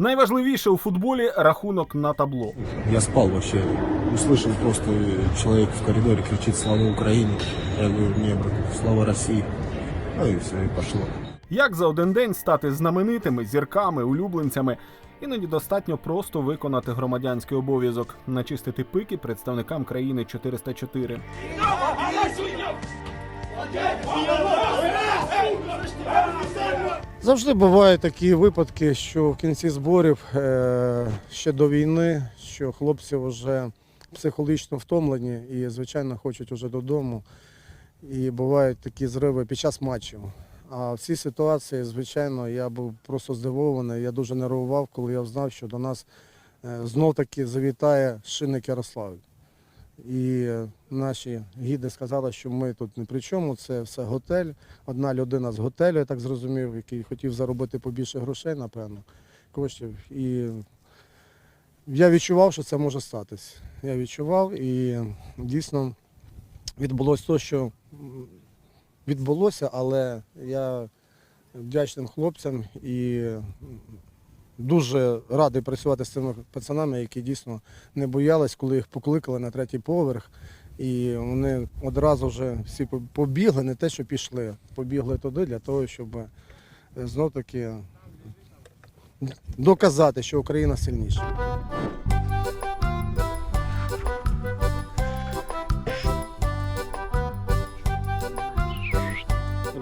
Найважливіше у футболі рахунок на табло. Я спал вообще. Услышал просто человек в коридоре кричит «Слава Украине!». Я говорю «Не, брат, слава России!». Ну и все, и пошло. Як за один день стати знаменитими, зірками, улюбленцями? Іноді достатньо просто виконати громадянський обов'язок, начистити пики представникам країни 404. Завжди бувають такі випадки, що в кінці зборів е, ще до війни, що хлопці вже психологічно втомлені і, звичайно, хочуть вже додому. І бувають такі зриви під час матчів. А в цій ситуації, звичайно, я був просто здивований. Я дуже нервував, коли я знав, що до нас е, знов-таки завітає шинник Ярославль. І наші гіди сказали, що ми тут не при чому, це все готель. Одна людина з готелю, я так зрозумів, який хотів заробити побільше грошей, напевно, коштів. І я відчував, що це може статись. Я відчував і дійсно відбулося те, що відбулося, але я вдячним хлопцям і дуже радий працювати з цими пацанами, які дійсно не боялись, коли їх покликали на третій поверх. І вони одразу вже всі побігли, не те, що пішли, побігли туди для того, щоб е, знов таки доказати, що Україна сильніша.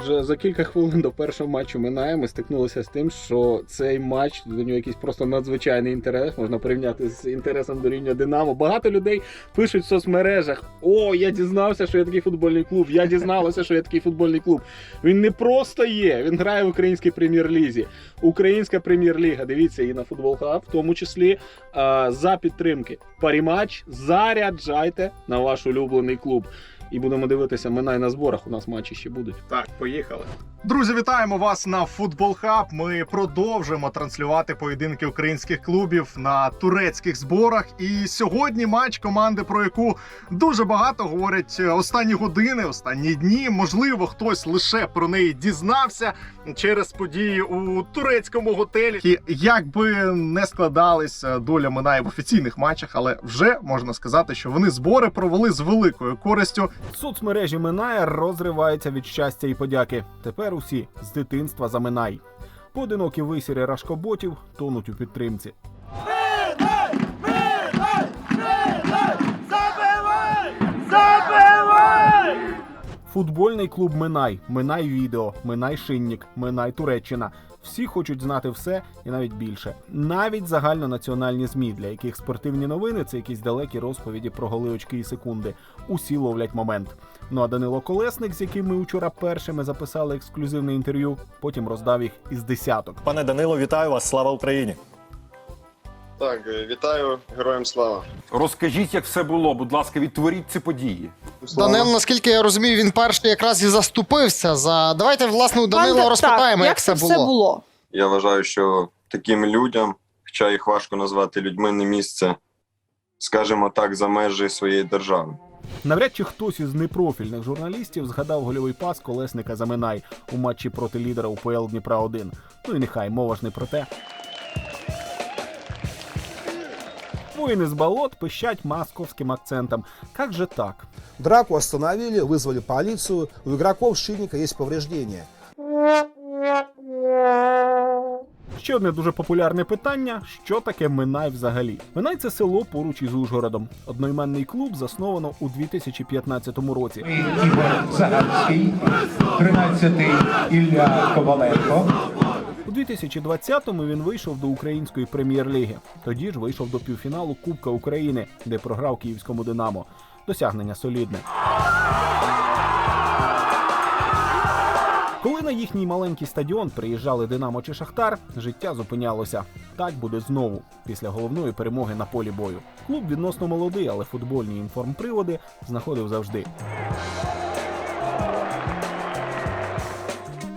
Вже за кілька хвилин до першого матчу минає. Ми стикнулися з тим, що цей матч до нього якийсь просто надзвичайний інтерес. Можна порівняти з інтересом до рівня Динамо. Багато людей пишуть в соцмережах: О, я дізнався, що є такий футбольний клуб. Я дізналася, що є такий футбольний клуб. Він не просто є, він грає в українській прем'єр-лізі. Українська прем'єр-ліга. Дивіться і на футбол хаб, в тому числі за підтримки. Паріматч заряджайте на ваш улюблений клуб. І будемо дивитися, минай на зборах. У нас матчі ще будуть. Так, поїхали. Друзі, вітаємо вас на Футбол Хаб. Ми продовжуємо транслювати поєдинки українських клубів на турецьких зборах. І сьогодні матч команди, про яку дуже багато говорять останні години, останні дні. Можливо, хтось лише про неї дізнався через події у турецькому готелі. І як би не складалися доля Минає в офіційних матчах, але вже можна сказати, що вони збори провели з великою користю. Соцмережі Минає розривається від щастя і подяки. Тепер усі з дитинства за Минай. Поодинокі висіри рашкоботів тонуть у підтримці. Футбольний клуб Минай, Минай Відео, Минай Шиннік, Минай Туреччина. Всі хочуть знати все і навіть більше. Навіть загальнонаціональні змі, для яких спортивні новини це якісь далекі розповіді про голи очки і секунди. Усі ловлять момент. Ну а Данило Колесник, з яким ми вчора першими записали ексклюзивне інтерв'ю, потім роздав їх із десяток. Пане Данило, вітаю вас! Слава Україні! Так, вітаю, героям слава. Розкажіть, як все було, будь ласка, відтворіть ці події. Данило, наскільки я розумію, він перший якраз і заступився за. Давайте, власне, у Данила розпитаємо, як це було. було. Я вважаю, що таким людям, хоча їх важко назвати людьми, не місце, скажімо так, за межі своєї держави. Навряд чи хтось із непрофільних журналістів згадав гольовий пас колесника за Минай у матчі проти лідера УПЛ Дніпра 1 Ну і нехай мова ж не про те. Воїни з болот пищать московським акцентом. Как же так? Драку остановили, вызвали полицию. У игроков Шинника есть повреждения. Ще одне дуже популярне питання: що таке Минай взагалі? Минай це село поруч із Ужгородом. Одноіменний клуб засновано у 2015 році. Ігор Загадський, 13-й Ілля Коваленко. У 2020-му він вийшов до української прем'єр-ліги. Тоді ж вийшов до півфіналу Кубка України, де програв київському Динамо. Досягнення солідне. Коли на їхній маленький стадіон приїжджали Динамо чи Шахтар, життя зупинялося. Так буде знову після головної перемоги на полі бою. Клуб відносно молодий, але футбольні інформприводи знаходив завжди.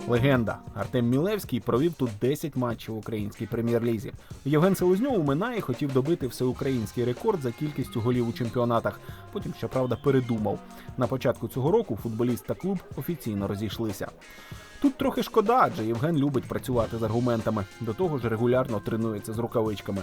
Легенда Артем Мілевський провів тут 10 матчів в українській прем'єр-лізі. Євген Селезньов у Минаї хотів добити всеукраїнський рекорд за кількістю голів у чемпіонатах. Потім, щоправда, передумав. На початку цього року футболіст та клуб офіційно розійшлися. Тут трохи шкода, адже Євген любить працювати з аргументами. До того ж, регулярно тренується з рукавичками.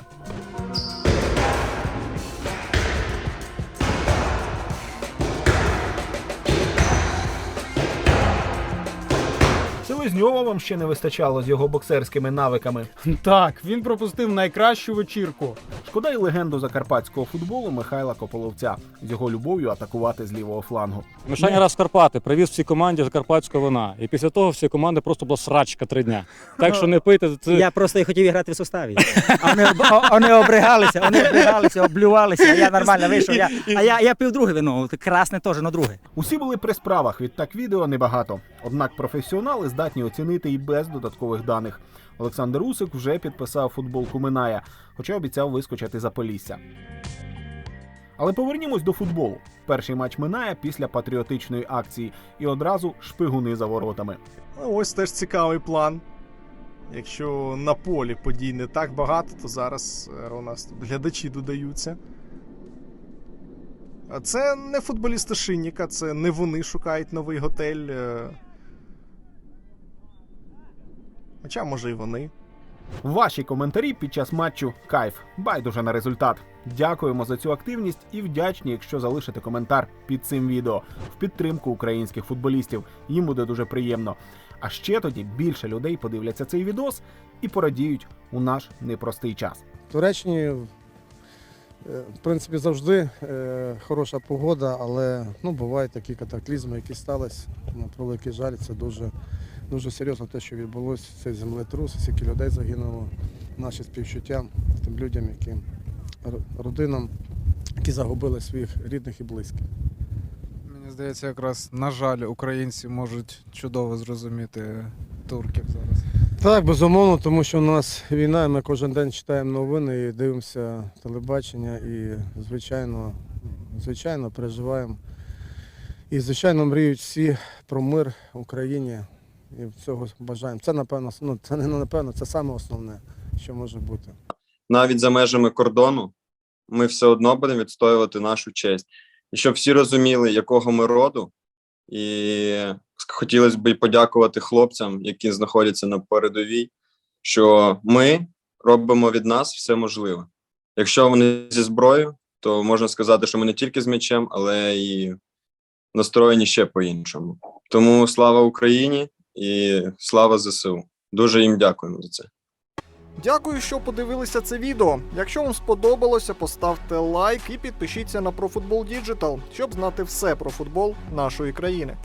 Селезньова вам ще не вистачало з його боксерськими навиками. Так, він пропустив найкращу вечірку. Шкода й легенду закарпатського футболу Михайла Кополовця з його любов'ю атакувати з лівого флангу. Мишаня раз Карпати привіз всій команді закарпатського вина. І після того всі команди просто була срачка три дня. Так що не пийте. Це... Я просто і хотів грати в составі. А Вони, об- вони обригалися, вони обригалися, облювалися, а я нормально вийшов. Я, а я, я пив друге вино, красне теж на друге. Усі були при справах, відтак відео небагато. Однак професіонали здатні оцінити і без додаткових даних. Олександр Усик вже підписав футболку Миная, хоча обіцяв вискочити за Полісся. Але повернімось до футболу. Перший матч Миная після патріотичної акції і одразу шпигуни за воротами. Ну, Ось теж цікавий план. Якщо на полі подій не так багато, то зараз е, у нас глядачі додаються. Це не футболісти Шинніка, це не вони шукають новий готель. Хоча, може, і вони. Ваші коментарі під час матчу кайф. Байдуже на результат. Дякуємо за цю активність і вдячні, якщо залишите коментар під цим відео в підтримку українських футболістів. Їм буде дуже приємно. А ще тоді більше людей подивляться цей відос і порадіють у наш непростий час. В Туреччині, е, в принципі, завжди е, хороша погода, але ну, бувають такі катаклізми, які сталися. На превеликий жаль, це дуже, дуже серйозно те, що відбулося. Цей землетрус, скільки людей загинуло. Наші співчуття тим людям, які родинам, які загубили своїх рідних і близьких. Мені здається, якраз на жаль, українці можуть чудово зрозуміти турків зараз. Так, безумовно, тому що у нас війна, і ми кожен день читаємо новини і дивимося телебачення, і звичайно, звичайно, переживаємо. І, звичайно, мріють всі про мир в Україні і цього бажаємо. Це напевно, ну це не напевно, це саме основне, що може бути. Навіть за межами кордону ми все одно будемо відстоювати нашу честь. І щоб всі розуміли, якого ми роду, і хотілося б подякувати хлопцям, які знаходяться на передовій, що ми робимо від нас все можливе. Якщо вони зі зброєю, то можна сказати, що ми не тільки з м'ячем, але і настроєні ще по-іншому. Тому слава Україні і слава ЗСУ. Дуже їм дякуємо за це. Дякую, що подивилися це відео. Якщо вам сподобалося, поставте лайк і підпишіться на ProFootball Digital, щоб знати все про футбол нашої країни.